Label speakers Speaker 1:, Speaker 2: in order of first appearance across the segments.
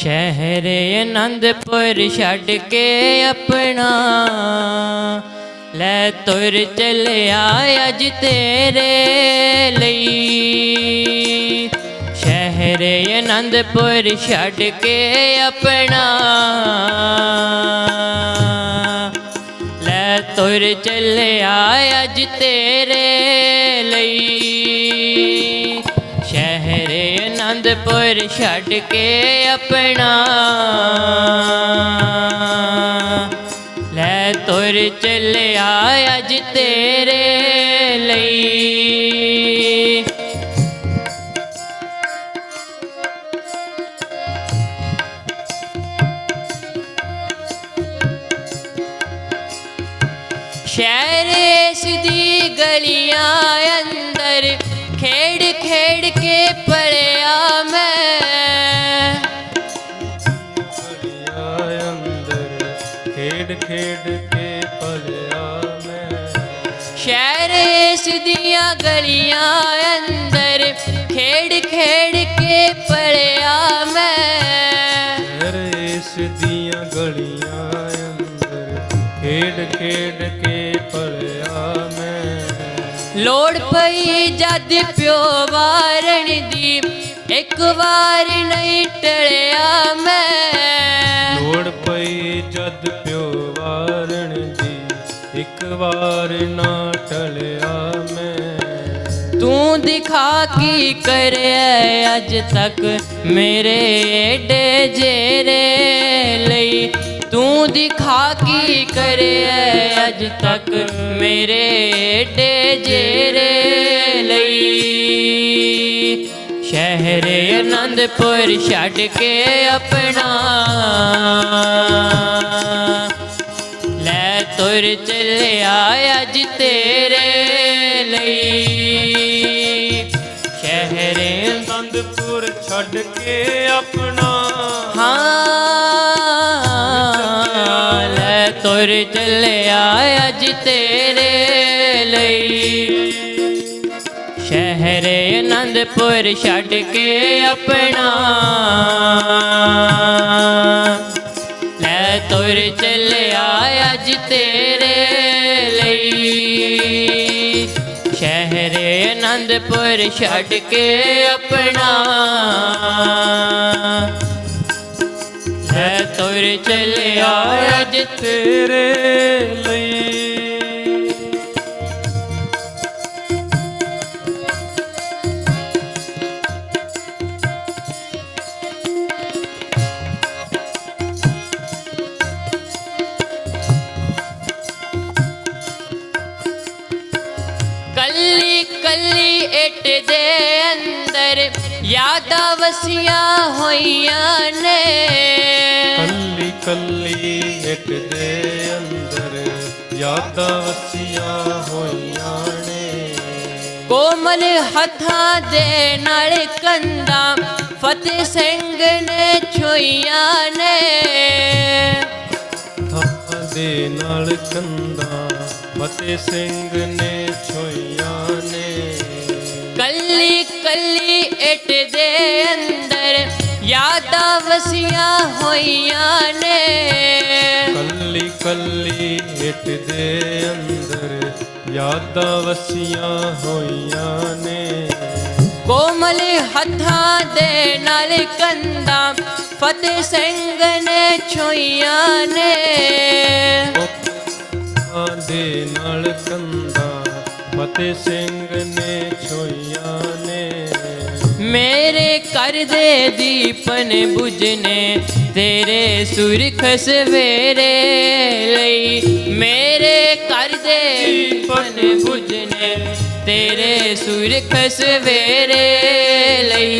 Speaker 1: ਸ਼ਹਿਰ ਆਨੰਦਪੁਰ ਛੱਡ ਕੇ ਆਪਣਾ। ਲੈ ਤੁਰ ਚੱਲਿਆ ਅੱਜ ਤੇਰੇ ਲਈ। ਸ਼ਹਿਰ ਆਨੰਦਪੁਰ ਛੱਡ ਕੇ ਆਪਣਾ। ਲੈ ਤੁਰ ਚੱਲਿਆ ਅੱਜ ਤੇਰੇ ਲਈ। ਸ਼ਹਿਰ ਅਨੰਦਪੁਰ ਛੱਡ ਕੇ ਆਪਣਾ ਲੈ ਤੁਰ ਚੱਲਿਆ ਅੱਜ ਤੇਰੇ ਲਈ ਦੀਆਂ ਗਲੀਆਂ ਅੰਦਰ ਖੇਡ ਖੇਡ ਕੇ ਪੜਿਆ ਮੈਂ।
Speaker 2: ਇਸ ਦੀਆਂ ਗਲੀਆਂ ਅੰਦਰ ਖੇਡ ਖੇਡ ਕੇ ਪਲਿਆ ਮੈਂ।
Speaker 1: ਲੋੜ ਪਈ ਜਦ ਪਿਓ ਵਾਰਣ ਦੀ ਇੱਕ ਵਾਰ ਨਹੀਂ ਟਲਿਆ ਮੈਂ।
Speaker 2: ਲੋੜ ਪਈ ਜਦ ਪਿਓ ਵਾਰਣ ਇੱਕ ਵਾਰ ਨਾ ਟਲਿਆ ਮੈਂ।
Speaker 1: ਤੂੰ ਦਿਖਾ ਕੀ ਕਰਿਆ ਅੱਜ ਤੱਕ ਮੇਰੇ ਏਡੇ ਜੇਰੇ ਲਈ? ਤੂੰ ਦਿਖਾ ਕੀ ਕਰਿਆ ਅੱਜ ਤੱਕ ਮੇਰੇ ਏਡੇ ਜੇਰੇ ਲਈ? ਸ਼ਹਿਰ ਅਨੰਦਪੁਰ ਛੱਡ ਕੇ ਆਪਣਾ। ਤੁਰ ਚੱਲਿਆ ਅੱਜ ਤੇਰੇ ਲਈ। ਸ਼ਹਿਰ
Speaker 2: ਆਨੰਦਪੁਰ ਛੱਡ ਕੇ ਆਪਣਾ।
Speaker 1: ਹਾਂ ਲੈ ਤੁਰ ਚੱਲਿਆ ਅੱਜ ਤੇਰੇ ਲਈ। ਸ਼ਹਿਰ ਆਨੰਦਪੁਰ ਛੱਡ ਕੇ ਆਪਣਾ। ਲੈ ਤੁਰ ਚੱਲਿਆ ਅੱਜ ਤੇਰੇ ਆਨੰਦਪੁਰ ਛੱਡ ਕੇ ਆਪਣਾ। ਲੈ ਤੁਰ ਚੱਲਿਆ ਅੱਜ
Speaker 2: ਤੇਰੇ ਲਈ।
Speaker 1: ਇੱਟ ਦੇ ਅੰਦਰ ਯਾਦਾਂ ਵਸੀਆਂ ਹੋਈਆਂ ਨੇ।
Speaker 2: ਕੱਲੀ ਕੱਲੀ ਇੱਟ ਦੇ ਅੰਦਰ ਯਾਦਾਂ ਵਸੀਆਂ ਹੋਈਆਂ ਨੇ।
Speaker 1: ਕੋਮਲ ਹੱਥਾਂ ਦੇ ਨਾਲ ਕੰਦਾਂ ਫਤਿਹ ਸਿੰਘ ਨੇ ਛੋਈਆਂ ਨੇ।
Speaker 2: ਥਾਂ ਦੇ ਨਾਲ ਕੰਦਾ ਫਤਿਹ ਸਿੰਘ ਨੇ ਛੋਈਆਂ ਨੇ।
Speaker 1: ਕੱਲੀ ਕੱਲੀ ਇੱਟ ਦੇ ਅੰਦਰ ਯਾਦਾਂ ਵਸੀਆਂ ਹੋਈਆਂ ਨੇ।
Speaker 2: ਕੱਲੀ ਕੱਲੀ ਇੱਟ ਦੇ ਅੰਦਰ ਯਾਦਾਂ ਵਸੀਆਂ ਹੋਈਆਂ ਨੇ।
Speaker 1: ਕੋਮਲ ਹੱਥਾਂ ਦੇ ਨਾਲ ਕੰਦਾਂ ਫਤਿਹ ਸਿੰਘ ਨੇ ਛੋਈਆਂ ਨੇ।
Speaker 2: ਦੇ ਨਾਲ ਕੰਦਾ ਫਤਿਹ ਸਿੰਘ ਨੇ
Speaker 1: ਮੇਰੇ ਘਰ ਦੇ ਦੀਪਨ ਬੁਝਨੇ, ਤੇਰੇ ਸੁਰਖ ਸਵੇਰੇ ਲਈ। ਮੇਰੇ ਘਰ ਦੇ ਦੀਪਨ ਬੁਝਨੇ, ਤੇਰੇ ਸੁਰਖ ਸਵੇਰੇ ਲਈ।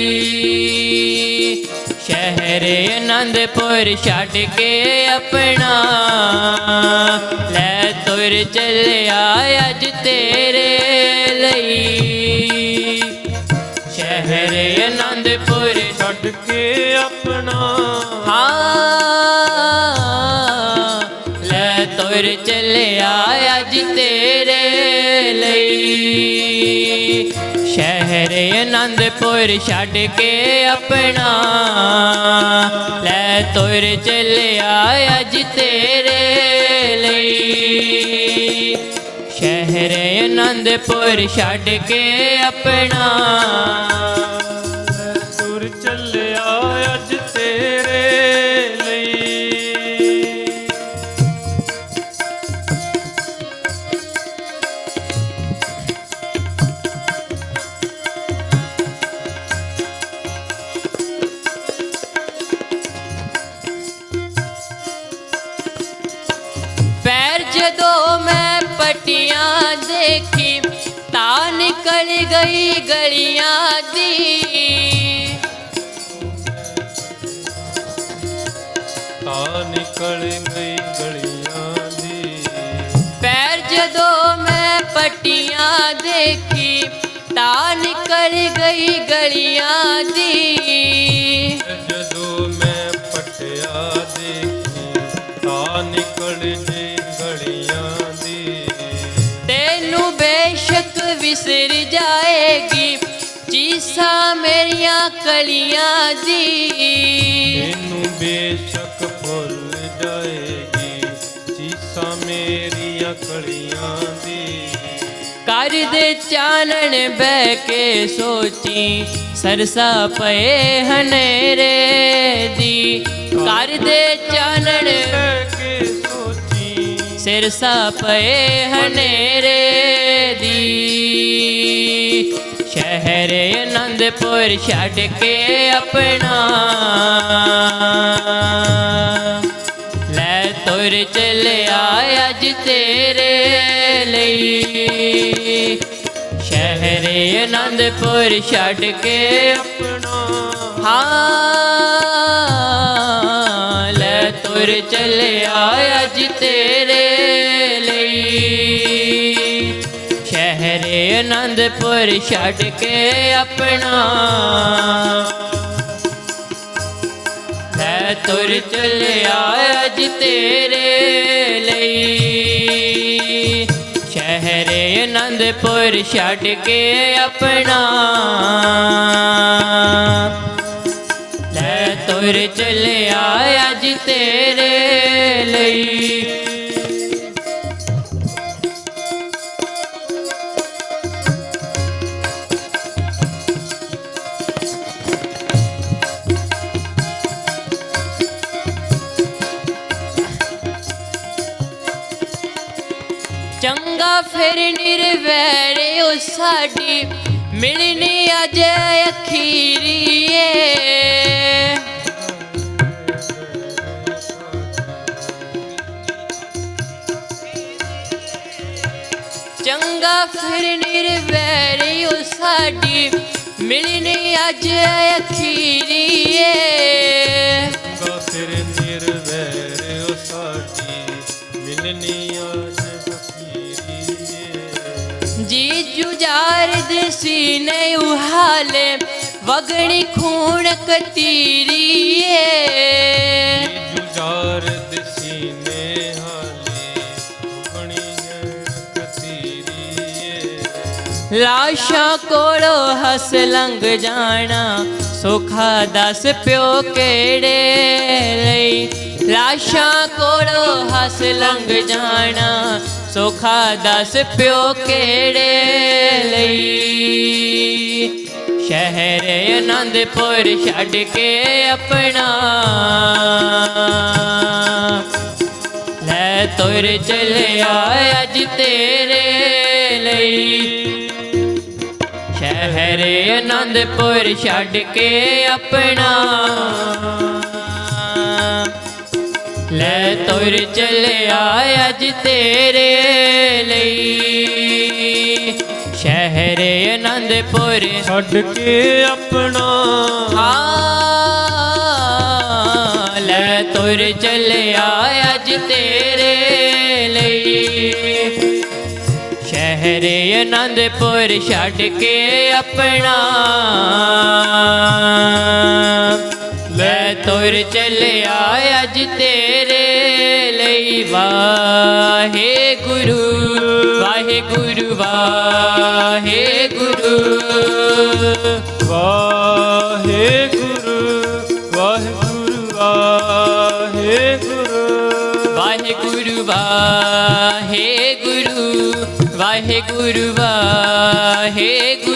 Speaker 1: ਸ਼ਹਿਰ ਅਨੰਦਪੁਰ ਛੱਡ ਕੇ ਆਪਣਾ, ਲੈ ਤੁਰ ਚੱਲਿਆ ਅੱਜ ਤੇਰੇ ਲਈ।
Speaker 2: ਛੱਡ ਕੇ ਆਪਣਾ।
Speaker 1: ਹਾਂ, ਲੈ ਤੁਰ ਚੱਲਿਆ ਅੱਜ ਤੇਰੇ ਲਈ। ਸ਼ਹਿਰ ਅਨੰਦਪੁਰ ਛੱਡ ਕੇ ਆਪਣਾ। ਲੈ ਤੁਰ ਚੱਲਿਆ ਅੱਜ ਤੇਰੇ ਲਈ। ਸ਼ਹਿਰ ਅਨੰਦਪੁਰ ਛੱਡ ਕੇ ਆਪਣਾ। ਤਾਂ ਨਿਕਲ ਗਈ ਗਲੀਆਂ ਦੀ। ਪੈਰ ਜਦੋਂ ਮੈਂ ਪਟੀਆਂ ਦੇਖੀ ਤਾਂ ਨਿਕਲ ਗਈ ਗਲੀਆਂ ਦੀ।
Speaker 2: ਜਦੋਂ ਮੈਂ ਪਟਿਆ ਦੇਖੀ ਤਾਂ ਨਿਕਲ ਜੇ ਗਲੀਆਂ ਦੀ।
Speaker 1: ਤੈਨੂੰ ਬੇਸ਼ੱਕ ਵਿਸਰ ਜਾਏਗੀ ਚੀਸਾਂ ਮੇਰੀਆਂ ਕਲੀਆਂ ਦੀ।
Speaker 2: ਤੈਨੂੰ ਬੇਸ਼ੱਕ ਕਲੀਆਂ ਦੀ
Speaker 1: ਘਰ ਦੇ ਚਾਨਣ ਬਹਿ ਕੇ ਸੋਚੀ ਸਰਸਾ ਪਏ ਹਨੇਰੇ ਦੀ। ਘਰ ਦੇ ਚਾਨਣ
Speaker 2: ਕੇ ਸੋਚੀ।
Speaker 1: ਸਿਰਸਾ ਪਏ ਹਨੇਰੇ ਦੀ। ਸ਼ਹਿਰ ਅਨੰਦਪੁਰ ਛੱਡ ਕੇ ਆਪਣਾ। ਤੁਰ ਚੱਲਿਆ ਅੱਜ ਤੇਰੇ ਲਈ। ਸ਼ਹਿਰ ਅਨੰਦਪੁਰ ਛੱਡ ਕੇ
Speaker 2: ਆਪਣਾ
Speaker 1: ਹਾਂ। ਲੈ ਤੁਰ ਚੱਲਿਆ ਅੱਜ ਤੇਰੇ ਲਈ। ਸ਼ਹਿਰੇ ਅਨੰਦਪੁਰ ਛੱਡ ਕੇ ਆਪਣਾ ਲੈ ਤੁਰ ਚੱਲਿਆ ਅੱਜ ਤੇਰੇ ਲਈ। ਸ਼ਹਿਰ ਅਨੰਦਪੁਰ ਛੱਡ ਕੇ ਆਪਣਾ। ਲੈ ਤੁਰ ਚੱਲਿਆ ਅੱਜ ਤੇਰੇ ਸਾਡੀ ਮਿਲਣੀ ਅੱਜ ਅਖੀਰੀਏ। ਚੰਗਾ ਫਿਰ ਨਿਰਵੈਰੇ ਉਹ ਸਾਡੀ ਮਿਲਣੀ ਅੱਜ ਅਖੀਰੀਏ। ਜੁਜਾਰਦ ਸੀਨੇ ਉਹਾਲੇ ਵਗਣੀ ਖੂਨ ਕਤੀਰੀਏ।
Speaker 2: ਜੁਜਾਰ
Speaker 1: ਲਾਸ਼ਾਂ ਕੋਲੋਂ ਹੱਸ ਲੰਘ ਜਾਣਾ ਸੁਖਾ ਦੱਸ ਪਿਓ ਕਿਹੜੇ ਲਈ? ਲਾਸ਼ਾਂ ਕੋਲੋਂ ਹੱਸ ਲੰਘ ਜਾਣਾ ਸ਼ਹਿਰ ਅਨੰਦਪੁਰ ਛੱਡ ਕੇ ਆਪਣਾ। ਲੈ ਤੁਰ ਚੱਲਿਆ ਅੱਜ ਤੇਰੇ ਲਈ। ਸ਼ਹਿਰ ਅਨੰਦਪੁਰ ਛੱਡ ਕੇ ਆਪਣਾ। ਲੈ ਤੁਰ ਚੱਲਿਆ ਅੱਜ ਤੇਰੇ ਅਨੰਦਪੁਰ
Speaker 2: ਛੱਡ ਕੇ ਆਪਣਾ
Speaker 1: ਹਾਂ ਲੈ ਤੁਰ ਚੱਲਿਆ ਅੱਜ ਤੇਰੇ ਲਈ। ਸ਼ਹਿਰ ਅਨੰਦਪੁਰ ਛੱਡ ਕੇ ਆਪਣਾ। ਲੈ ਤੁਰ ਚੱਲਿਆ ਅੱਜ ਤੇਰੇ ਲਈ ਵਾਹੇ ਗੁਰੂ ਵਾਹੇ ਗੁਰੂ ਵਾਹੇ ਗੁਰੂ ਵਾਹਿਗੁਰੂ। ਵਾਹਿਗੁਰੂ ਵਾਹਿਗੁਰੂ
Speaker 2: ਵਾਹਿਗੁਰੂ। ਵਾਹਿਗੁਰੂ ਵਾਹਿਗੁਰੂ ਵਾਹਿਗੁਰੂ
Speaker 1: ਵਾਹਿਗੁਰੂ।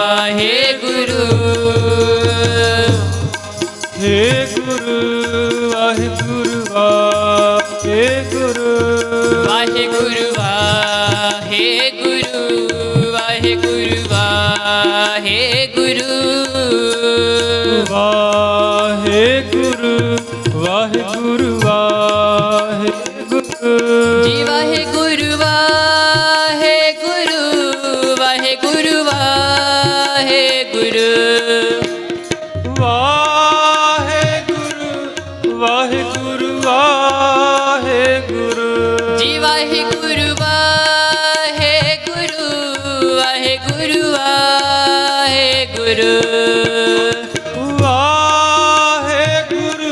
Speaker 2: ਜੀ ਵਾਹਿਗੁਰੂ ਵਾਹਿਗੁਰੂ ਵਾਹਿਗੁਰੂ
Speaker 1: ਵਾਹਿਗੁਰੂ ਵਾਹਿਗੁਰੂ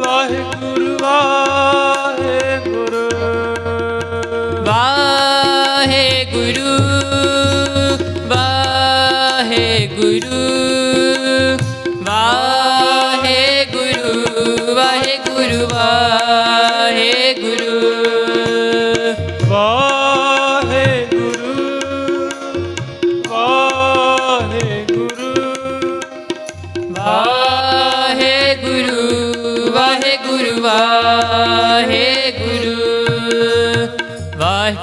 Speaker 1: ਵਾਹਿਗੁਰੂ ਵਾਹਿਗੁਰੂ
Speaker 2: ਵਾਹਿਗੁਰੂ
Speaker 1: ਵਾਹਿਗੁਰੂ ਵਾਹਿਗੁਰੂ ਵਾਹਿਗੁਰੂ ਵਾਹਿਗੁਰੂ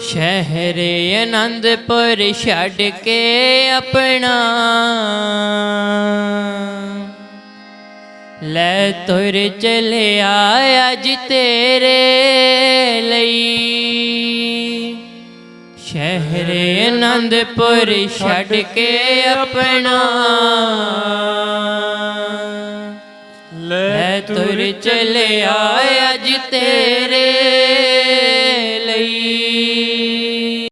Speaker 1: ਸ਼ਹਿਰ ਆਨੰਦਪੁਰ ਛੱਡ ਕੇ ਆਪਣਾ। ਲੈ ਤੁਰ ਚਲਿਆ ਅੱਜ ਤੇਰੇ ਲਈ। ਸ਼ਹਿਰ ਆਨੰਦਪੁਰ ਛੱਡ ਕੇ ਆਪਣਾ। ਲੈ ਤੁਰ ਚਲਿਆ ਅੱਜ ਤੇਰੇ